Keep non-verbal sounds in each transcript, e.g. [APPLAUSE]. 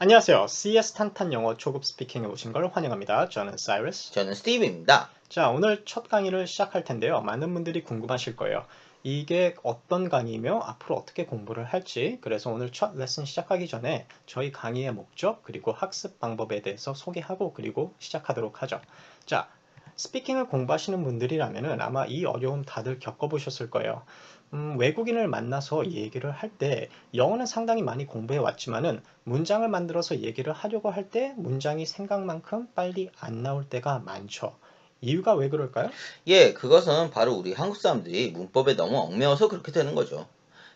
안녕하세요. CS 탄탄 영어 초급 스피킹에 오신 걸 환영합니다. 저는 사이러스. 저는 스티브입니다. 자, 오늘 첫 강의를 시작할 텐데요. 많은 분들이 궁금하실 거예요. 이게 어떤 강의며 앞으로 어떻게 공부를 할지. 그래서 오늘 첫 레슨 시작하기 전에 저희 강의의 목적 그리고 학습 방법에 대해서 소개하고 그리고 시작하도록 하죠. 자, 스피킹을 공부하시는 분들이라면 아마 이 어려움 다들 겪어보셨을 거예요. 음, 외국인을 만나서 얘기를 할 때 영어는 상당히 많이 공부해 왔지만은 문장을 만들어서 얘기를 하려고 할 때 문장이 생각만큼 빨리 안 나올 때가 많죠. 이유가 왜 그럴까요? 예, 그것은 바로 우리 한국 사람들이 문법에 너무 얽매여서 그렇게 되는 거죠.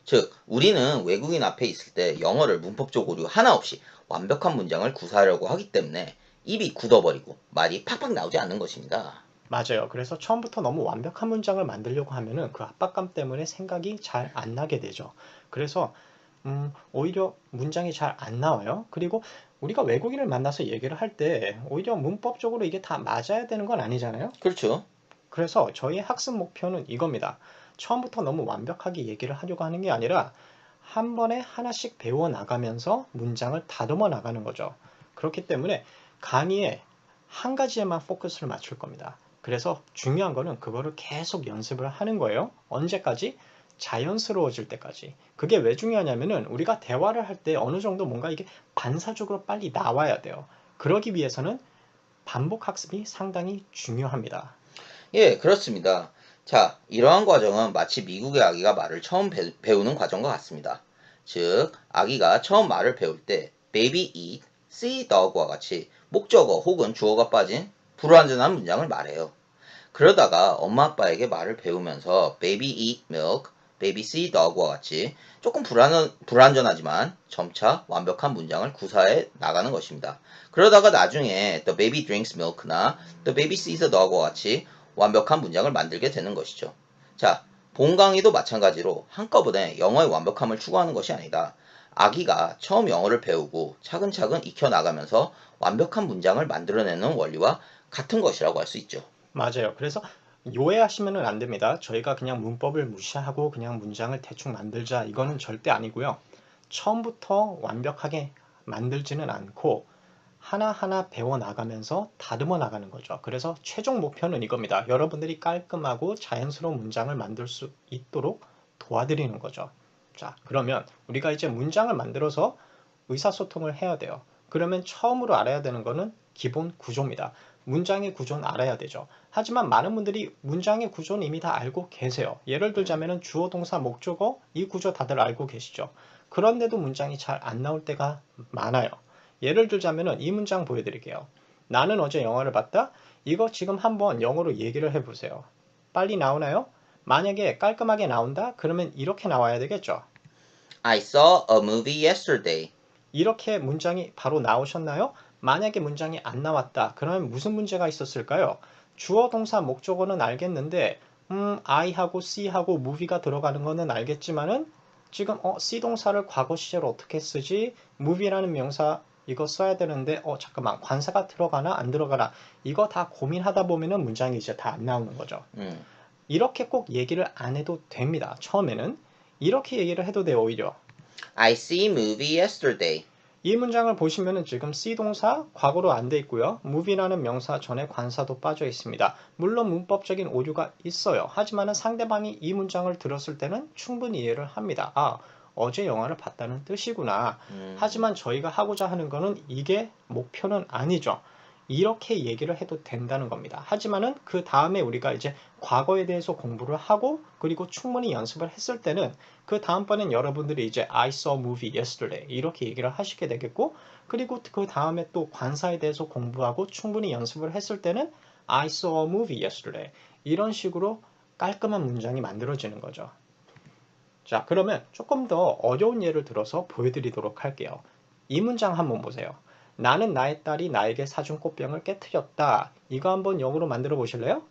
즉, 우리는 외국인 앞에 있을 때 영어를 문법적 오류 하나 없이 완벽한 문장을 구사하려고 하기 때문에 입이 굳어버리고 말이 팍팍 나오지 않는 것입니다. 맞아요. 그래서 처음부터 너무 완벽한 문장을 만들려고 하면은 그 압박감 때문에 생각이 잘 안 나게 되죠. 그래서 음, 오히려 문장이 잘 안 나와요. 그리고 우리가 외국인을 만나서 얘기를 할 때 오히려 문법적으로 이게 다 맞아야 되는 건 아니잖아요. 그렇죠. 그래서 저희의 학습 목표는 이겁니다. 처음부터 너무 완벽하게 얘기를 하려고 하는 게 아니라 한 번에 하나씩 배워 나가면서 문장을 다듬어 나가는 거죠. 그렇기 때문에 강의에 한 가지에만 포커스를 맞출 겁니다. 그래서 중요한 거는 그거를 계속 연습을 하는 거예요. 언제까지? 자연스러워질 때까지. 그게 왜 중요하냐면은 우리가 대화를 할 때 어느 정도 뭔가 이게 반사적으로 빨리 나와야 돼요. 그러기 위해서는 반복 학습이 상당히 중요합니다. 예, 그렇습니다. 자, 이러한 과정은 마치 미국의 아기가 말을 처음 배, 배우는 과정과 같습니다. 즉, 아기가 처음 말을 배울 때 baby eat, see dog과 같이 목적어 혹은 주어가 빠진 불완전한 문장을 말해요. 그러다가 엄마 아빠에게 말을 배우면서 baby eat milk, baby see dog과 같이 조금 불안, 불안전하지만 점차 완벽한 문장을 구사해 나가는 것입니다. 그러다가 나중에 the baby drinks milk나 the baby sees a dog과 같이 완벽한 문장을 만들게 되는 것이죠. 자, 본 강의도 마찬가지로 한꺼번에 영어의 완벽함을 추구하는 것이 아니다. 아기가 처음 영어를 배우고 차근차근 익혀나가면서 완벽한 문장을 만들어내는 원리와 같은 것이라고 할 수 있죠. 맞아요. 그래서 오해하시면 안 됩니다. 저희가 그냥 문법을 무시하고 그냥 문장을 대충 만들자 이거는 절대 아니고요. 처음부터 완벽하게 만들지는 않고 하나하나 배워 나가면서 다듬어 나가는 거죠. 그래서 최종 목표는 이겁니다. 여러분들이 깔끔하고 자연스러운 문장을 만들 수 있도록 도와드리는 거죠. 자, 그러면 우리가 이제 문장을 만들어서 의사소통을 해야 돼요. 그러면 처음으로 알아야 되는 거는 기본 구조입니다. 문장의 구조는 알아야 되죠. 하지만 많은 분들이 문장의 구조는 이미 다 알고 계세요. 예를 들자면 주어, 동사, 목적어 이 구조 다들 알고 계시죠. 그런데도 문장이 잘 안 나올 때가 많아요. 예를 들자면 이 문장 보여드릴게요. 나는 어제 영화를 봤다. 이거 지금 한번 영어로 얘기를 해보세요. 빨리 나오나요? 만약에 깔끔하게 나온다? 그러면 이렇게 나와야 되겠죠. I saw a movie yesterday. 이렇게 문장이 바로 나오셨나요? 만약에 문장이 안 나왔다. 그러면 무슨 문제가 있었을까요? 주어 동사 목적어는 알겠는데 음, I하고 C하고 movie가 들어가는 거는 알겠지만은 지금 어, C 동사를 과거 시제로 어떻게 쓰지? movie라는 명사 이거 써야 되는데 어 잠깐만 관사가 들어가나 안 들어가나 이거 다 고민하다 보면은 문장이 이제 다 안 나오는 거죠. 음. 이렇게 꼭 얘기를 안 해도 됩니다. 처음에는 이렇게 얘기를 해도 돼요 오히려. I see movie yesterday. 이 문장을 보시면은 지금 C 동사 과거로 안 돼 있고요. movie라는 명사 전에 관사도 빠져 있습니다. 물론 문법적인 오류가 있어요. 하지만은 상대방이 이 문장을 들었을 때는 충분히 이해를 합니다. 아, 어제 영화를 봤다는 뜻이구나. 음. 하지만 저희가 하고자 하는 거는 이게 목표는 아니죠. 이렇게 얘기를 해도 된다는 겁니다. 하지만은 그 다음에 우리가 이제 과거에 대해서 공부를 하고 그리고 충분히 연습을 했을 때는 그 다음번엔 여러분들이 이제 I saw movie yesterday 이렇게 얘기를 하시게 되겠고 그리고 그 다음에 또 관사에 대해서 공부하고 충분히 연습을 했을 때는 I saw a movie yesterday 이런 식으로 깔끔한 문장이 만들어지는 거죠. 자, 그러면 조금 더 어려운 예를 들어서 보여드리도록 할게요. 이 문장 한번 보세요. 나는 나의 딸이 나에게 사준 꽃병을 깨뜨렸다. 이거 한번 영어로 만들어 보실래요?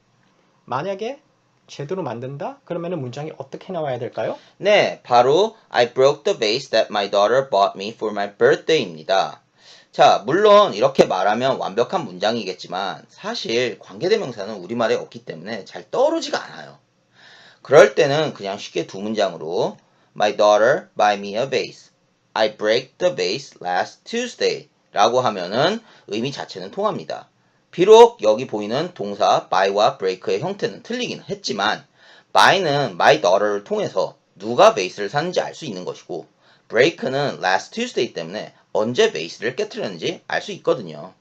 만약에 제대로 만든다? 그러면 문장이 어떻게 나와야 될까요? 네, 바로 I broke the vase that my daughter bought me for my birthday입니다. 자, 물론 이렇게 말하면 완벽한 문장이겠지만 사실 관계대명사는 우리말에 없기 때문에 잘 떠오르지가 않아요. 그럴 때는 그냥 쉽게 두 문장으로 My daughter buy me a vase. I break the vase last Tuesday 라고 하면은 의미 자체는 통합니다. 비록 여기 보이는 동사 by와 break의 형태는 틀리긴 했지만 by는 my daughter를 통해서 누가 베이스를 샀는지 알 수 있는 것이고 break는 last Tuesday 때문에 언제 베이스를 깨뜨렸는지 알 수 있거든요.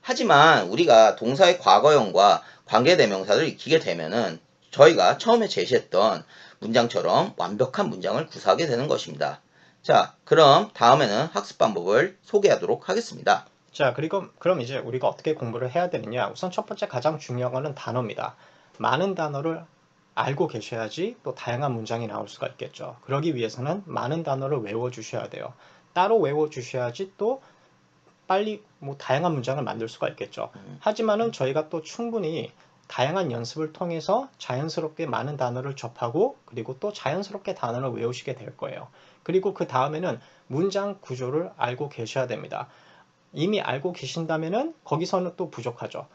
하지만 우리가 동사의 과거형과 관계대명사를 익히게 되면은 저희가 처음에 제시했던 문장처럼 완벽한 문장을 구사하게 되는 것입니다. 자, 그럼 다음에는 학습 방법을 소개하도록 하겠습니다. 자, 그리고 그럼 이제 우리가 어떻게 공부를 해야 되느냐? 우선 첫 번째 가장 중요한 거는 단어입니다. 많은 단어를 알고 계셔야지 또 다양한 문장이 나올 수가 있겠죠. 그러기 위해서는 많은 단어를 외워 주셔야 돼요. 따로 외워 주셔야지 또 빨리 뭐 다양한 문장을 만들 수가 있겠죠. 음. 하지만은 저희가 또 충분히 다양한 연습을 통해서 자연스럽게 많은 단어를 접하고 그리고 또 자연스럽게 단어를 외우시게 될 거예요. 그리고 그 다음에는 문장 구조를 알고 계셔야 됩니다. 이미 알고 계신다면은 거기서는 또 부족하죠.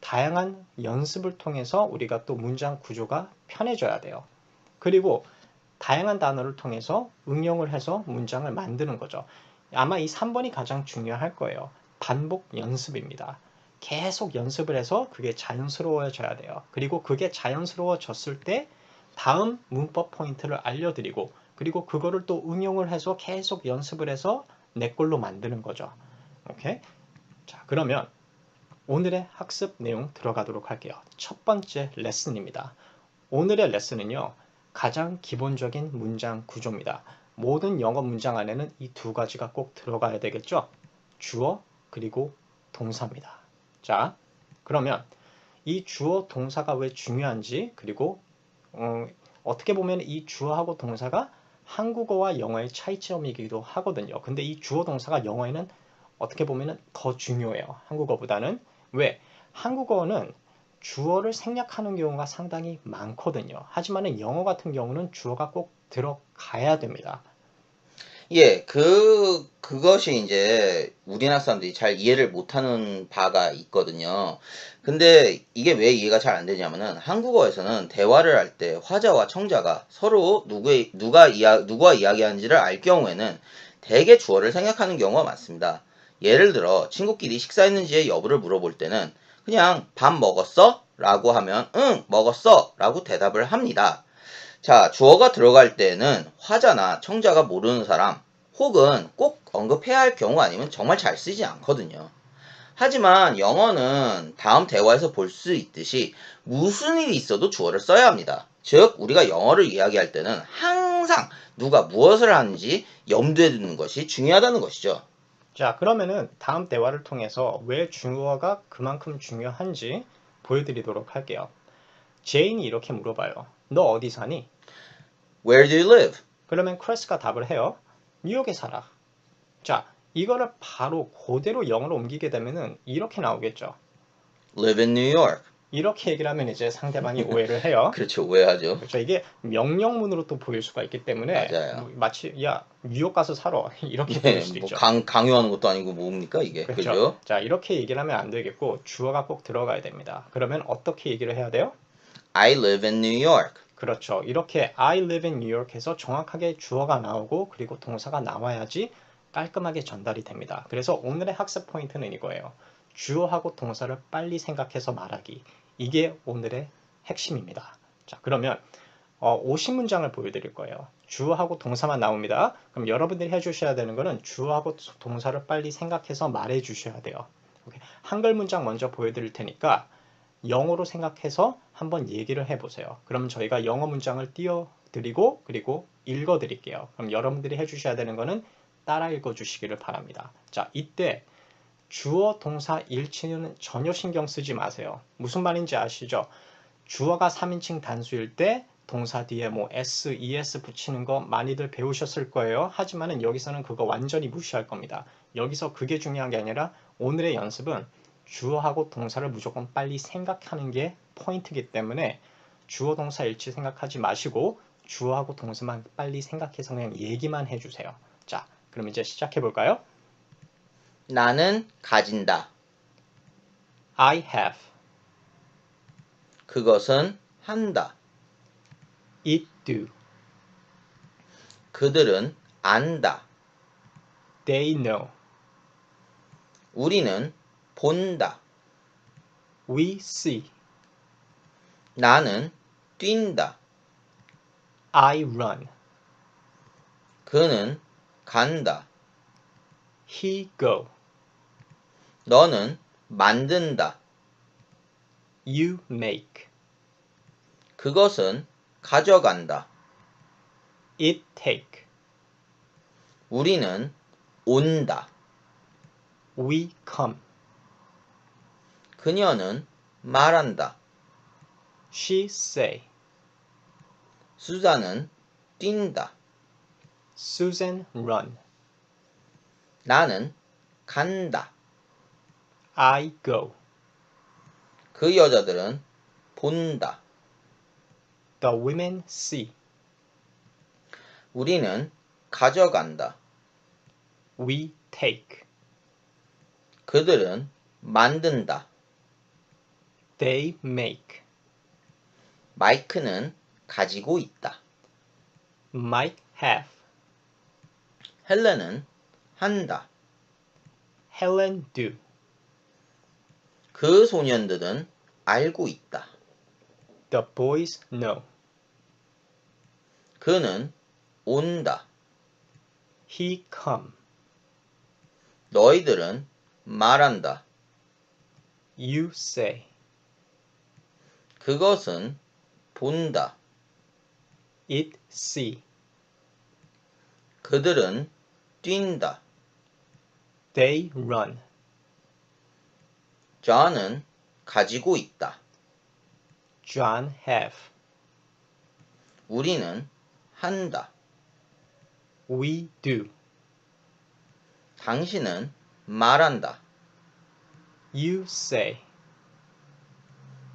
다양한 연습을 통해서 우리가 또 문장 구조가 편해져야 돼요. 그리고 다양한 단어를 통해서 응용을 해서 문장을 만드는 거죠. 아마 이 3번이 가장 중요할 거예요. 반복 연습입니다. 계속 연습을 해서 그게 자연스러워져야 돼요. 그리고 그게 자연스러워졌을 때 다음 문법 포인트를 알려드리고 그리고 그거를 또 응용을 해서 계속 연습을 해서 내 걸로 만드는 거죠. 오케이? 자, 그러면 오늘의 학습 내용 들어가도록 할게요. 첫 번째 레슨입니다. 오늘의 레슨은요. 가장 기본적인 문장 구조입니다. 모든 영어 문장 안에는 이 두 가지가 꼭 들어가야 되겠죠? 주어 그리고 동사입니다. 자, 그러면 이 주어 동사가 왜 중요한지 그리고 어, 떻게 보면 이 주어하고 동사가 한국어와 영어의 차이점이기도 하거든요. 근데 이 주어 동사가 영어에는 어떻게 보면 더 중요해요. 한국어보다는 왜? 한국어는 주어를 생략하는 경우가 상당히 많거든요. 하지만 영어 같은 경우는 주어가 꼭 들어가야 됩니다. 예, 그, 그것이 이제 우리나라 사람들이 잘 이해를 못하는 바가 있거든요. 근데 이게 왜 이해가 잘 안 되냐면은 한국어에서는 대화를 할 때 화자와 청자가 서로 누구의, 누가 이야, 누구와 이야기하는지를 알 경우에는 대개 주어를 생략하는 경우가 많습니다. 예를 들어 친구끼리 식사했는지의 여부를 물어볼 때는 그냥 밥 먹었어? 라고 하면 응 먹었어 라고 대답을 합니다. 자 주어가 들어갈 때는 화자나 청자가 모르는 사람 혹은 꼭 언급해야 할 경우 아니면 정말 잘 쓰지 않거든요. 하지만 영어는 다음 대화에서 볼 수 있듯이 무슨 일이 있어도 주어를 써야 합니다. 즉 우리가 영어를 이야기할 때는 항상 누가 무엇을 하는지 염두에 두는 것이 중요하다는 것이죠. 자, 그러면은 다음 대화를 통해서 왜 주어가 그만큼 중요한지 보여드리도록 할게요. 제인이 이렇게 물어봐요. 너 어디 사니? Where do you live? 그러면 크레스가 답을 해요. 뉴욕에 살아. 자, 이거를 바로 그대로 영어로 옮기게 되면은 이렇게 나오겠죠. Live in New York. 이렇게 얘기를 하면 이제 상대방이 [LAUGHS] 오해를 해요. 그렇죠. 오해하죠. 그렇죠. 이게 명령문으로 또 보일 수가 있기 때문에. 뭐 마치 야 뉴욕 가서 살아 [LAUGHS] 이렇게 예, 보일 수도 뭐 있죠. 강, 강요하는 것도 아니고 뭡니까 이게. 그렇죠. 그죠? 자 이렇게 얘기를 하면 안 되겠고 주어가 꼭 들어가야 됩니다. 그러면 어떻게 얘기를 해야 돼요? I live in New York. 그렇죠. 이렇게 I live in New York에서 정확하게 주어가 나오고 그리고 동사가 나와야지 깔끔하게 전달이 됩니다. 그래서 오늘의 학습 포인트는 이거예요. 주어하고 동사를 빨리 생각해서 말하기. 이게 오늘의 핵심입니다. 자, 그러면 어, 50문장을 보여드릴 거예요. 주어하고 동사만 나옵니다. 그럼 여러분들이 해주셔야 되는 거는 주어하고 동사를 빨리 생각해서 말해 주셔야 돼요. 오케이. 한글 문장 먼저 보여드릴 테니까 영어로 생각해서 한번 얘기를 해보세요. 그러면 저희가 영어 문장을 띄워드리고 그리고 읽어드릴게요. 그럼 여러분들이 해주셔야 되는 거는 따라 읽어주시기를 바랍니다. 자, 이때 주어 동사 일치는 전혀 신경 쓰지 마세요. 무슨 말인지 아시죠? 주어가 3인칭 단수일 때 동사 뒤에 뭐 s, es 붙이는 거 많이들 배우셨을 거예요. 하지만 은 여기서는 그거 완전히 무시할 겁니다. 여기서 그게 중요한 게 아니라 오늘의 연습은 주어하고 동사를 무조건 빨리 생각하는 게 포인트이기 때문에 주어 동사 일치 생각하지 마시고 주어하고 동사만 빨리 생각해서 그냥 얘기만 해주세요. 자, 그럼 이제 시작해 볼까요? 나는 가진다. I have, 그것은 한다. it do, 그들은 안다. They know. 우리는 본다. We see. 나는 뛴다. I run. 그는 간다. He go. 너는 만든다. You make. 그것은 가져간다. It take. 우리는 온다. We come. 그녀는 말한다. She say. 수자는 뛴다. Susan run. 나는 간다. I go. 그 여자들은 본다. The women see. 우리는 가져간다. We take. 그들은 만든다. They make. 마이크는 가지고 있다. Might have. 헬렌은 한다. Helen do. 그 소년들은 알고 있다. The boys know. 그는 온다. He come. 너희들은 말한다. You say. 그것은 본다. It see. 그들은 뛴다. They run. 존은 가지고 있다. John have. 우리는 한다. We do. 당신은 말한다. You say.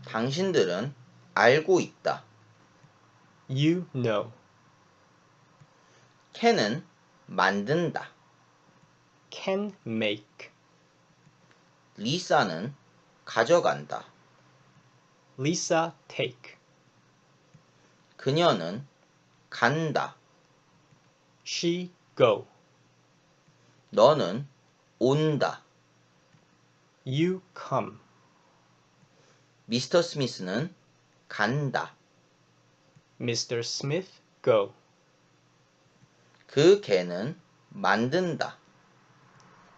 당신들은 알고 있다. You know. 캔은 만든다. Can make. 리사는 가져간다. Lisa take. 그녀는 간다. She go. 너는 온다. You come. 미스터 스미스는 간다. Mr. Smith go. 그 개는 만든다.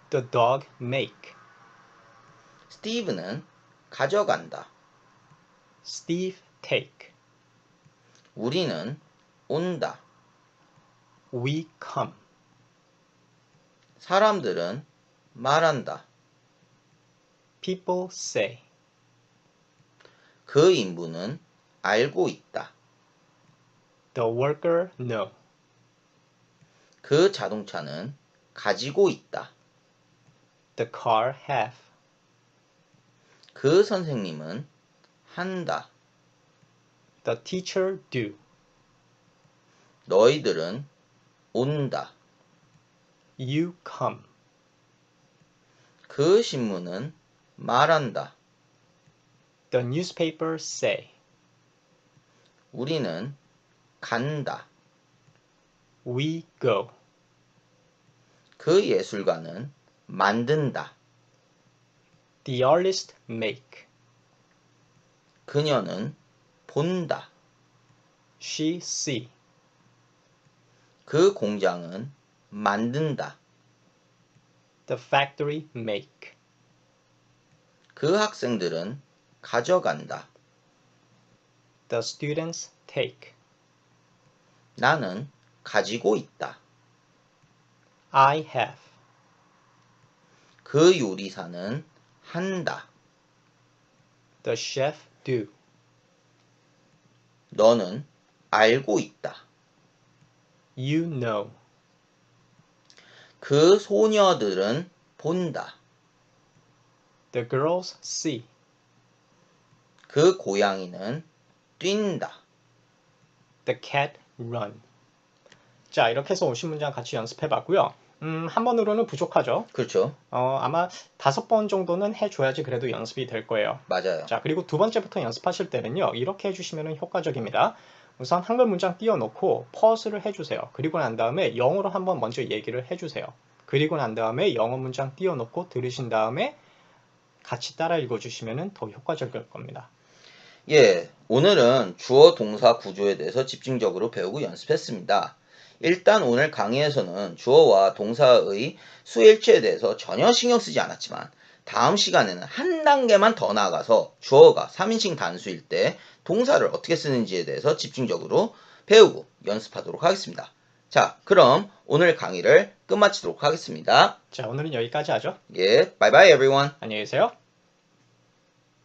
The dog make. 스티브는 가져간다. Steve take. 우리는 온다. We come. 사람들은 말한다. People say. 그 인부는 알고 있다. The worker know. 그 자동차는 가지고 있다. The car have. 그 선생님은 한다. The teacher do. 너희들은 온다. You come. 그 신문은 말한다. The newspaper say. 우리는 간다. We go. 그 예술가는 만든다. The artist make. 그녀는 본다. She see. 그 공장은 만든다. The factory make. 그 학생들은 가져간다. The students take. 나는 가지고 있다. I have. 그 요리사는 한다. The chef do. 너는 알고 있다. You know. 그 소녀들은 본다. The girls see. 그 고양이는 뛴다. The cat run. 자, 이렇게 해서 50문장 같이 연습해 봤고요. 음, 한 번으로는 부족하죠. 그렇죠. 어, 아마 다섯 번 정도는 해줘야지 그래도 연습이 될 거예요. 맞아요. 자, 그리고 두 번째부터 연습하실 때는요, 이렇게 해주시면 효과적입니다. 우선 한글 문장 띄워놓고 퍼스를 해주세요. 그리고 난 다음에 영어로 한번 먼저 얘기를 해주세요. 그리고 난 다음에 영어 문장 띄워놓고 들으신 다음에 같이 따라 읽어주시면 더 효과적일 겁니다. 예, 오늘은 주어 동사 구조에 대해서 집중적으로 배우고 연습했습니다. 일단 오늘 강의에서는 주어와 동사의 수일치에 대해서 전혀 신경 쓰지 않았지만 다음 시간에는 한 단계만 더 나아가서 주어가 3인칭 단수일 때 동사를 어떻게 쓰는지에 대해서 집중적으로 배우고 연습하도록 하겠습니다. 자, 그럼 오늘 강의를 끝마치도록 하겠습니다. 자, 오늘은 여기까지 하죠. 예, bye everyone. 안녕히 계세요.